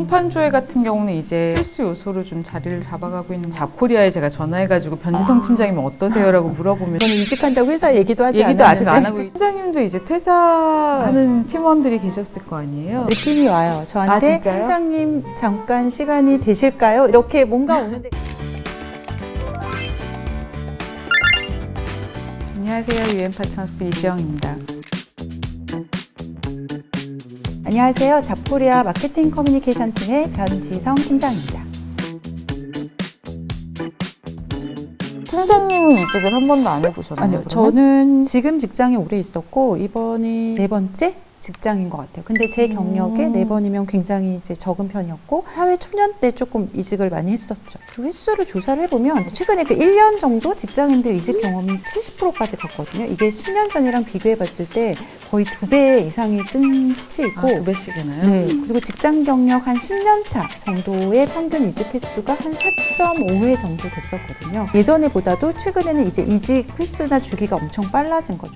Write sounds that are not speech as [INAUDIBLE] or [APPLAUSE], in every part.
평판조회 같은 경우는 이제 필수 요소로 좀 자리를 잡아가고 있는 잡코리아에 제가 전화해가지고 변지성 팀장님 어떠세요라고 물어보면 저는 이직한다고 회사 얘기도 하지 얘기도 아직 안 하고 팀장님도 이제 퇴사하는 팀원들이 계셨을 거 아니에요. 느낌이 와요. 저한테 아, 진짜요? 팀장님 잠깐 시간이 되실까요? 이렇게 뭔가 오는데 안녕하세요 유엔 파트너스 이지영입니다. 안녕하세요. 잡코리아 마케팅 커뮤니케이션 팀의 변지성 팀장입니다. 팀장님은 이직을 한 번도 안 해보셨나요? 아니요, 저는 지금 직장에 오래 있었고 이번이 네 번째 직장인 것 같아요. 근데 제 경력에 음. 네 번이면 굉장히 이제 적은 편이었고 사회 초년 때 조금 이직을 많이 했었죠. 그 횟수를 조사를 해보면 최근에 그 1년 정도 직장인들 이직 경험이 70%까지 갔거든요. 이게 10년 전이랑 비교해봤을 때 거의 두 배 이상이 뜬 수치이고 아, 두 배씩이나요? 네, 그리고 직장 경력 한 10년 차 정도의 평균 이직 횟수가 한 4.5회 정도 됐었거든요. 예전에보다도 최근에는 이제 이직 횟수나 주기가 엄청 빨라진 거죠.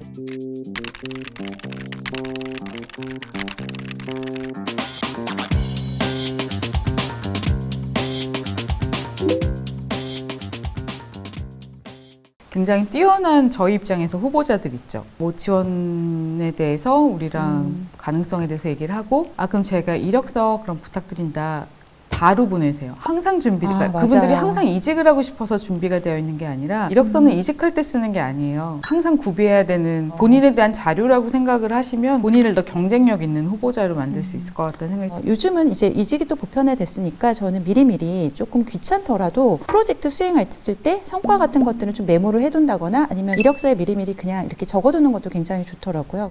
굉장히 뛰어난 저희 입장에서 후보자들 있죠. 뭐 지원에 대해서 우리랑 음. 가능성에 대해서 얘기를 하고 아 그럼 제가 이력서 그럼 부탁드린다. 바로 보내세요. 항상 준비가 아, 그분들이 맞아요. 항상 이직을 하고 싶어서 준비가 되어 있는 게 아니라 이력서는 음. 이직할 때 쓰는 게 아니에요. 항상 구비해야 되는 본인에 대한 자료라고 생각을 하시면 본인을 더 경쟁력 있는 후보자로 만들 수 있을 것 같다는 생각이 어, 듭니다. 요즘은 이제 이직이 또 보편화됐으니까 저는 미리미리 조금 귀찮더라도 프로젝트 수행할 때 성과 같은 것들은 좀 메모를 해둔다거나 아니면 이력서에 미리미리 그냥 이렇게 적어두는 것도 굉장히 좋더라고요.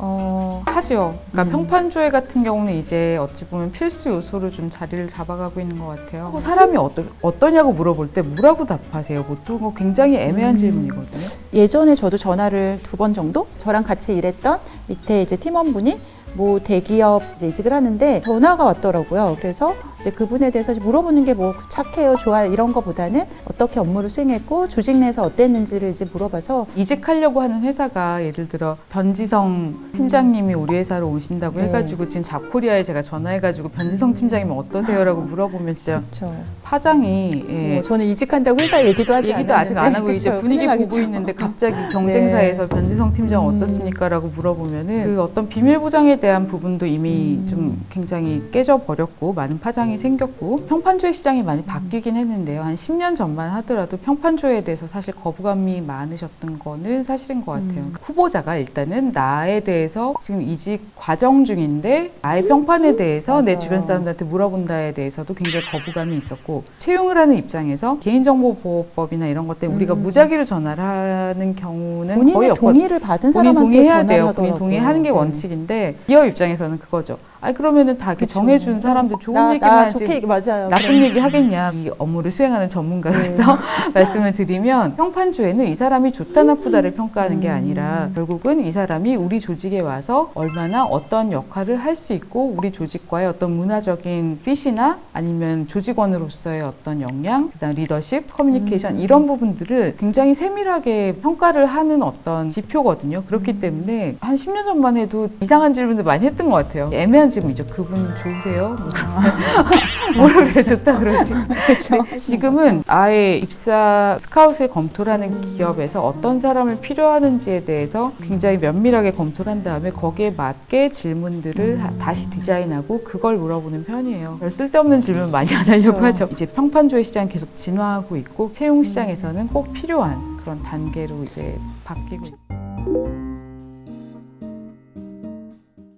어, 하죠. 그러니까 음. 평판조회 같은 경우는 이제 어찌 보면 필수 요소로 좀 자리를 잡아가고 있는 것 같아요. 사람이 어떠, 어떠냐고 물어볼 때 뭐라고 답하세요? 보통 뭐 굉장히 애매한 음. 질문이거든요. 예전에 저도 전화를 두 번 정도 저랑 같이 일했던 밑에 이제 팀원분이 뭐 대기업 이제 이직을 하는데 전화가 왔더라고요. 그래서 이제 그분에 대해서 물어보는 게 뭐 착해요, 좋아요 이런 거보다는 어떻게 업무를 수행했고 조직 내에서 어땠는지를 이제 물어봐서 이직하려고 하는 회사가 예를 들어 변지성 팀장님이 우리 회사로 오신다고 네. 해가지고 지금 잡코리아에 제가 전화해가지고 변지성 팀장님 어떠세요라고 물어보면 진짜 그렇죠. 파장이 예. 뭐 저는 이직한다고 회사 얘기도 하지 얘기도 아직 안 하고 않았는데. 이제 그쵸, 분위기 보고 나겠죠. 있는데 갑자기 경쟁사에서 변지성 팀장 음. 어떻습니까라고 물어보면은 그 어떤 비밀 보장에 대한 부분도 이미 음. 좀 굉장히 깨져 버렸고 많은 파장이 생겼고 평판조회 시장이 많이 바뀌긴 했는데요 한 10년 전만 하더라도 평판조회에 대해서 사실 거부감이 많으셨던 거는 사실인 것 같아요 음. 후보자가 일단은 나에 대해서 지금 이직 과정 중인데 나의 평판에 대해서 내 맞아요. 주변 사람들한테 물어본다에 대해서도 굉장히 거부감이 있었고 채용을 하는 입장에서 개인정보보호법이나 이런 것 때문에 우리가 음. 무작위로 전화를 하는 경우는 거의 본인의 없거든요. 동의를 받은 사람한테 동의해야 돼요. 본인 동의하는 게 네. 원칙인데 기업 입장에서는 그거죠. 아 그러면은 다 이렇게. 정해준 사람들 좋은 나, 얘기만 나 하지 좋게 얘기 맞아요. 나쁜 그럼. 얘기 하겠냐 이 업무를 수행하는 전문가로서 [LAUGHS] 말씀을 드리면 평판조에는 이 사람이 좋다 나쁘다를 평가하는 게 음. 아니라 결국은 이 사람이 우리 조직에 와서 얼마나 어떤 역할을 할 수 있고 우리 조직과의 어떤 문화적인 핏이나 아니면 조직원으로서의 어떤 역량 그다음 리더십 커뮤니케이션 음. 이런 부분들을 굉장히 세밀하게 평가를 하는 어떤 지표거든요 그렇기 음. 때문에 한 10년 전만 해도 이상한 질문들 많이 했던 것 같아요 애매한 질문이죠 그분 좋으세요? 뭐 [LAUGHS] 뭐라 그래 좋다 그러지. [LAUGHS] 근데 지금은 아예 입사 스카웃을 검토를 하는 기업에서 어떤 사람을 필요하는지에 대해서 굉장히 면밀하게 검토를 한 다음에 거기에 맞게 질문들을 하- 다시 디자인하고 그걸 물어보는 편이에요. 별 쓸데없는 질문 많이 안 하려고 그렇죠. 하죠. 이제 평판조회 시장 계속 진화하고 있고 채용 시장에서는 꼭 필요한 그런 단계로 이제 바뀌고 있어요.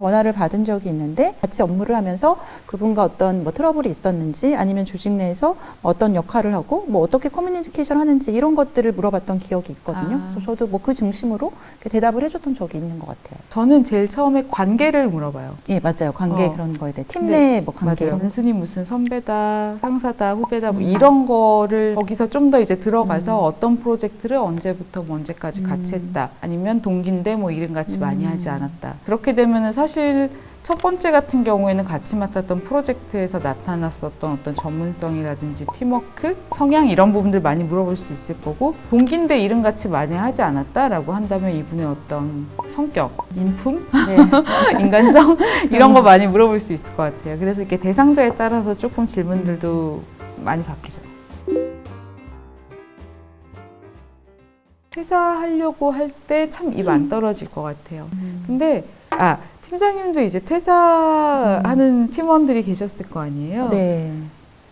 전화를 받은 적이 있는데 같이 업무를 하면서 그분과 어떤 뭐 트러블이 있었는지 아니면 조직 내에서 어떤 역할을 하고 뭐 어떻게 커뮤니케이션 하는지 이런 것들을 물어봤던 기억이 있거든요. 아. 그래서 저도 뭐 그 중심으로 대답을 해줬던 적이 있는 것 같아요. 저는 제일 처음에 관계를 물어봐요. 예, 맞아요. 관계 어. 그런 거에 대해 팀 네, 내뭐 관계 맞아요. 단순히 무슨 선배다, 상사다, 후배다 뭐 음. 이런 거를 거기서 좀 더 이제 들어가서 음. 어떤 프로젝트를 언제부터 뭐 언제까지 같이 음. 했다. 아니면 동기인데 뭐 이름 같이 많이 음. 하지 않았다. 그렇게 되면은 사실 첫 번째 같은 경우에는 같이 맡았던 프로젝트에서 나타났었던 어떤 전문성이라든지 팀워크, 성향 이런 부분들 많이 물어볼 수 있을 거고 동기인데 이름 같이 많이 하지 않았다라고 한다면 이분의 어떤 성격, 인품, 네. [LAUGHS] 인간성 이런 거 많이 물어볼 수 있을 것 같아요. 그래서 이렇게 대상자에 따라서 조금 질문들도 많이 바뀌죠. 회사 하려고 할 때 참 입 안 떨어질 것 같아요. 근데 아 팀장님도 이제 퇴사하는 팀원들이 계셨을 거 아니에요. 네.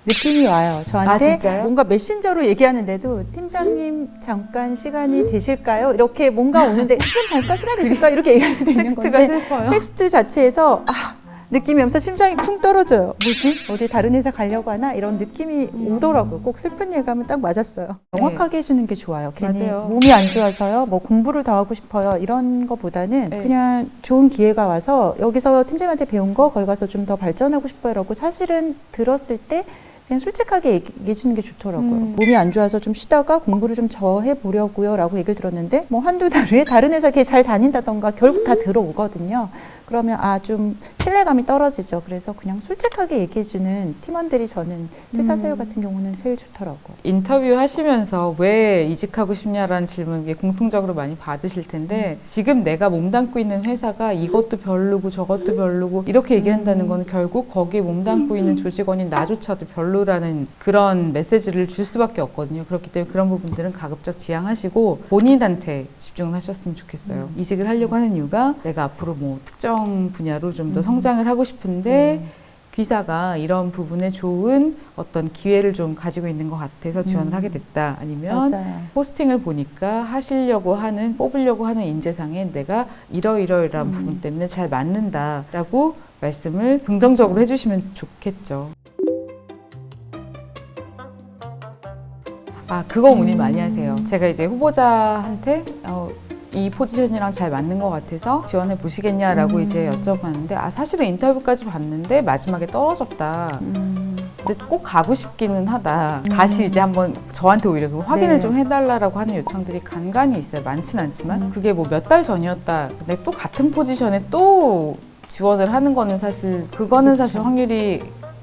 느낌이 와요. 아, 저한테 진짜요? 뭔가 메신저로 얘기하는데도 팀장님 잠깐 시간이 되실까요? 이렇게 뭔가 오는데 팀장 잠깐 시간 되실까요? 이렇게 얘기할 수도 있는 텍스트가 건데 슬퍼요. 텍스트 자체에서 아 느낌이 오면서 심장이 쿵 떨어져요. 뭐지? 어디 다른 회사 가려고 하나? 이런 느낌이 음. 오더라고요. 꼭 슬픈 얘기하면 딱 맞았어요. 정확하게 해주는 게 좋아요. 괜히 네. 맞아요. 몸이 안 좋아서요. 뭐 공부를 더 하고 싶어요. 이런 거보다는 네. 그냥 좋은 기회가 와서 여기서 팀장한테 배운 거 거기 가서 좀 더 발전하고 싶어요라고 사실은 들었을 때 그냥 솔직하게 얘기해 주는 게 좋더라고요. 음. 몸이 안 좋아서 좀 쉬다가 공부를 좀더 해보려고요 라고 얘기를 들었는데 뭐 한두 달 후에 다른 회사 걔잘 다닌다던가 결국 다 들어오거든요. 그러면 아 좀 신뢰감이 떨어지죠. 그래서 그냥 솔직하게 얘기해 주는 팀원들이 저는 회사 사유 음. 같은 경우는 제일 좋더라고요. 인터뷰 하시면서 왜 이직하고 싶냐라는 질문 이 공통적으로 많이 받으실 텐데 지금 내가 몸담고 있는 회사가 이것도 별로고 저것도 별로고 이렇게 얘기한다는 건 결국 거기에 몸담고 있는 조직원인 나조차도 별로 라는 그런 메시지를 줄 수밖에 없거든요. 그렇기 때문에 그런 부분들은 가급적 지양하시고 본인한테 집중을 하셨으면 좋겠어요. 이직을 하려고 하는 이유가 내가 앞으로 뭐 특정 분야로 좀더 성장을 하고 싶은데 귀사가 이런 부분에 좋은 어떤 기회를 좀 가지고 있는 것 같아서 지원을 음. 하게 됐다. 아니면 맞아요. 포스팅을 보니까 하시려고 하는 뽑으려고 하는 인재상에 내가 이러이러이러한 음. 부분 때문에 잘 맞는다라고 말씀을 긍정적으로 해주시면 좋겠죠. 아 그거 문의 많이 하세요. 제가 이제 후보자한테 어, 이 포지션이랑 잘 맞는 것 같아서 지원해 보시겠냐라고 음. 이제 여쭤봤는데 아 사실은 인터뷰까지 봤는데 마지막에 떨어졌다. 음, 근데 꼭 가고 싶기는 하다. 다시 이제 한번 저한테 오히려 그 확인을 네. 좀 해달라고 하는 요청들이 간간히 있어요. 많진 않지만 음. 그게 뭐 몇 달 전이었다. 근데 또 같은 포지션에 또 지원을 하는 거는 사실 그거는 사실 확률이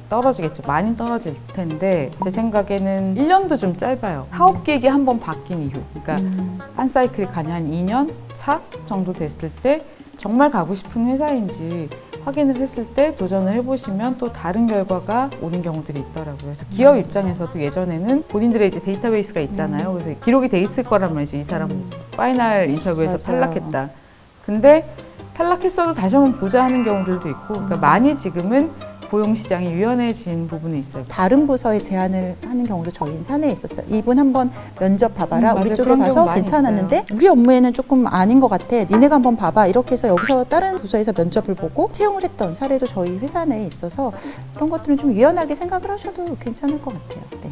떨어지겠죠. 많이 떨어질 텐데 제 생각에는 1년도 좀 짧아요. 사업 계획이 한 번 바뀐 이후. 그러니까 음, 한 사이클이 가냐 한 2년 차 정도 됐을 때 정말 가고 싶은 회사인지 확인을 했을 때 도전을 해보시면 또 다른 결과가 오는 경우들이 있더라고요. 그래서 기업 입장에서도 예전에는 본인들의 이제 데이터베이스가 있잖아요. 그래서 기록이 돼 있을 거란 말이죠. 이 사람 파이널 인터뷰에서 맞아요. 탈락했다. 근데 탈락했어도 다시 한번 보자 하는 경우들도 있고, 그러니까 많이 지금은 고용 시장이 유연해진 부분이 있어요. 다른 부서에 제안을 하는 경우도 저희 사내에 있었어요. 이분 한번 면접 봐봐라. 음, 우리 맞아요. 쪽에 그런 경우 가서 많이 괜찮았는데 우리 업무에는 조금 아닌 것 같아. 니네가 한번 봐봐. 이렇게 해서 여기서 다른 부서에서 면접을 보고 채용을 했던 사례도 저희 회사 내에 있어서 그런 것들은 좀 유연하게 생각을 하셔도 괜찮을 것 같아요. 네.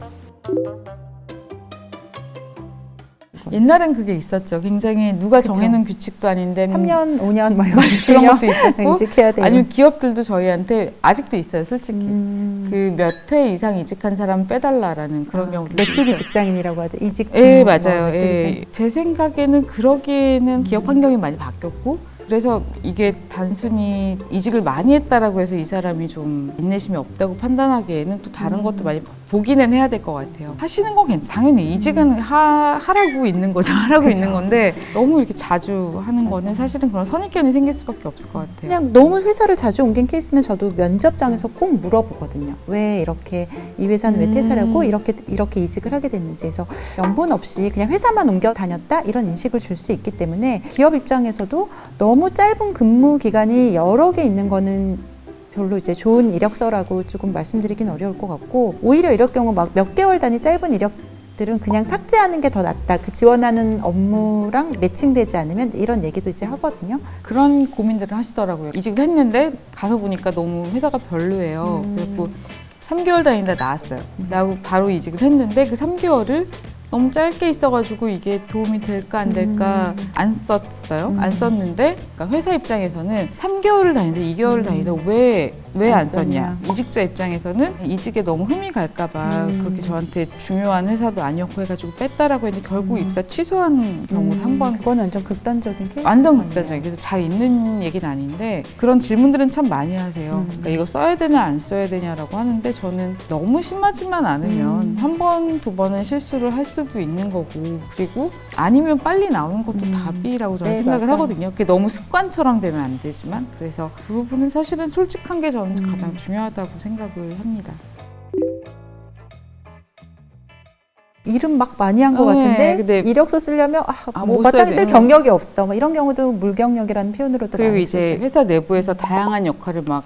옛날엔 그게 있었죠. 굉장히 누가 그쵸. 정해놓은 규칙도 아닌데 3년, 5년 막 이런 그런 것도 있었고 이직해야 되는. 아니면 기업들도 저희한테 아직도 있어요, 솔직히. 음, 그몇 회 이상 이직한 사람 빼달라라는 그런 아, 경우도 메뚜기 직장인이라고 하죠. 이직 예, 중, 맞아요. 뭐 예. 중. 제 생각에는 그러기에는 기업 환경이 많이 바뀌었고 그래서 이게 단순히 이직을 많이 했다라고 해서 이 사람이 좀 인내심이 없다고 판단하기에는 또 다른 음. 것도 많이 보기는 해야 될 것 같아요. 하시는 건 괜찮, 당연히 이직은 하, 하라고 있는 거죠. [LAUGHS] 하라고 음. 그쵸. 있는 건데 너무 이렇게 자주 하는 거는 맞아요. 사실은 그런 선입견이 생길 수밖에 없을 것 같아요. 그냥 너무 회사를 자주 옮긴 케이스는 저도 면접장에서 꼭 물어보거든요. 왜 이렇게 이 회사는 왜 음. 퇴사하고 이렇게 이렇게 이직을 하게 됐는지 해서 연분 없이 그냥 회사만 옮겨 다녔다 이런 인식을 줄 수 있기 때문에 기업 입장에서도 너무 짧은 근무 기간이 여러 개 있는 거는 별로 이제 좋은 이력서라고 조금 말씀드리긴 어려울 것 같고 오히려 이럴 경우 막 몇 개월 단위 짧은 이력 들은 그냥 삭제하는 게 더 낫다. 그 지원하는 업무랑 매칭되지 않으면 이런 얘기도 이제 하거든요. 그런 고민들을 하시더라고요. 이직을 했는데 가서 보니까 너무 회사가 별로예요. 음. 그래고 3개월 다니다 나왔어요. 나하고 바로 이직을 했는데 그 3개월을 너무 짧게 있어가지고 이게 도움이 될까 안 될까 안 썼어요. 음. 안 썼는데 그러니까 회사 입장에서는 3개월을 다니는데 2개월을 다니다 왜 왜 안 안 썼냐? 썼냐. 이직자 입장에서는 이직에 너무 흠이 갈까봐 음. 그렇게 저한테 중요한 회사도 아니었고 해가지고 뺐다라고 했는데 결국 음. 입사 취소한 경우를 음, 한번 그건 완전 극단적인 케이스. 완전 극단적인 그래서 잘 있는 얘기는 아닌데 그런 질문들은 참 많이 하세요. 음. 그러니까 이거 써야 되나 안 써야 되냐라고 하는데 저는 너무 심하지만 않으면 음. 한번 두 번은 실수를 할 수도 있는 거고 그리고 아니면 빨리 나오는 것도 음. 답이라고 저는 네, 생각을 맞아요. 하거든요. 그게 너무 습관처럼 되면 안 되지만 그래서 그 부분은 사실은 솔직한 게 저는 음. 가장 중요하다고 생각을 합니다. 일은 막 많이 한것 네, 같은데 근데- 이력서 쓰려면 아, 아, 뭐못 마땅히 쓸 돼. 경력이 없어. 뭐 이런 경우도 물경력이라는 표현으로도 그리고 많이 이제 쓰시고. 회사 내부에서 다양한 역할을 막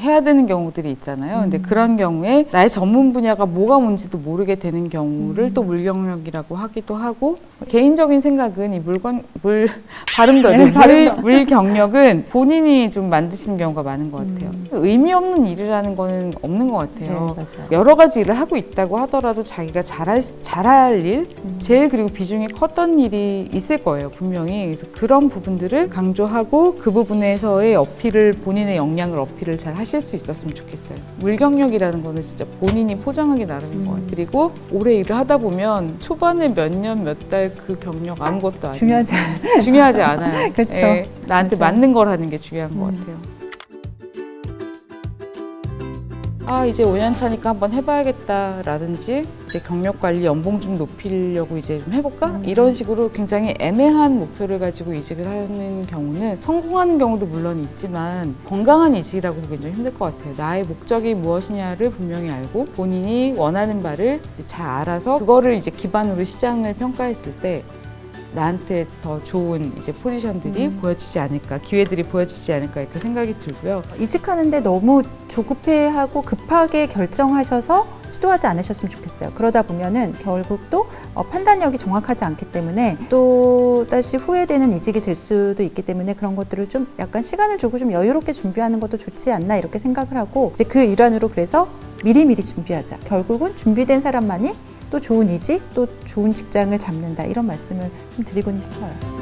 해야 되는 경우들이 있잖아요. 근데 음. 그런 경우에 나의 전문 분야가 뭐가 뭔지도 모르게 되는 경우를 음. 또 물경력이라고 하기도 하고 개인적인 생각은 이 물건 물 [LAUGHS] 발음도 네. 물, 발음도. 물경력은 본인이 좀 만드시는 경우가 많은 것 같아요. 음. 의미 없는 일이라는 거는 없는 것 네, 같아요. 맞아요. 여러 가지 일을 하고 있다고 하더라도 자기가 잘할 수- 잘할 일, 음. 제일 그리고 비중이 컸던 일이 있을 거예요 분명히 그래서 그런 부분들을 강조하고 그 부분에서의 어필을 본인의 역량을 어필을 잘 하실 수 있었으면 좋겠어요 물 경력이라는 거는 진짜 본인이 포장하기 나름인 것 같아요 그리고 오래 일을 하다 보면 초반에 몇 년 몇 달 그 경력 아무것도 아니에요 중요하지. 중요하지 않아요 [LAUGHS] 그쵸. 예, 나한테 맞아요. 맞는 걸 하는 게 중요한 것 음. 같아요 아 이제 5년 차니까 한번 해봐야겠다라든지 이제 경력 관리 연봉 좀 높이려고 이제 좀 해볼까 음. 이런 식으로 굉장히 애매한 목표를 가지고 이직을 하는 경우는 성공하는 경우도 물론 있지만 건강한 이직이라고 보기엔 좀 힘들 것 같아요 나의 목적이 무엇이냐를 분명히 알고 본인이 원하는 바를 잘 알아서 그거를 이제 기반으로 시장을 평가했을 때 나한테 더 좋은 이제 포지션들이 음. 보여지지 않을까 기회들이 보여지지 않을까 이렇게 생각이 들고요 이직하는데 너무 조급해하고 급하게 결정하셔서 시도하지 않으셨으면 좋겠어요. 그러다 보면은 결국 또 어, 판단력이 정확하지 않기 때문에 또 다시 후회되는 이직이 될 수도 있기 때문에 그런 것들을 좀 약간 시간을 주고 좀 여유롭게 준비하는 것도 좋지 않나 이렇게 생각을 하고 이제 그 일환으로 그래서 미리미리 준비하자. 결국은 준비된 사람만이 또 좋은 이직, 또 좋은 직장을 잡는다 이런 말씀을 좀 드리고는 싶어요.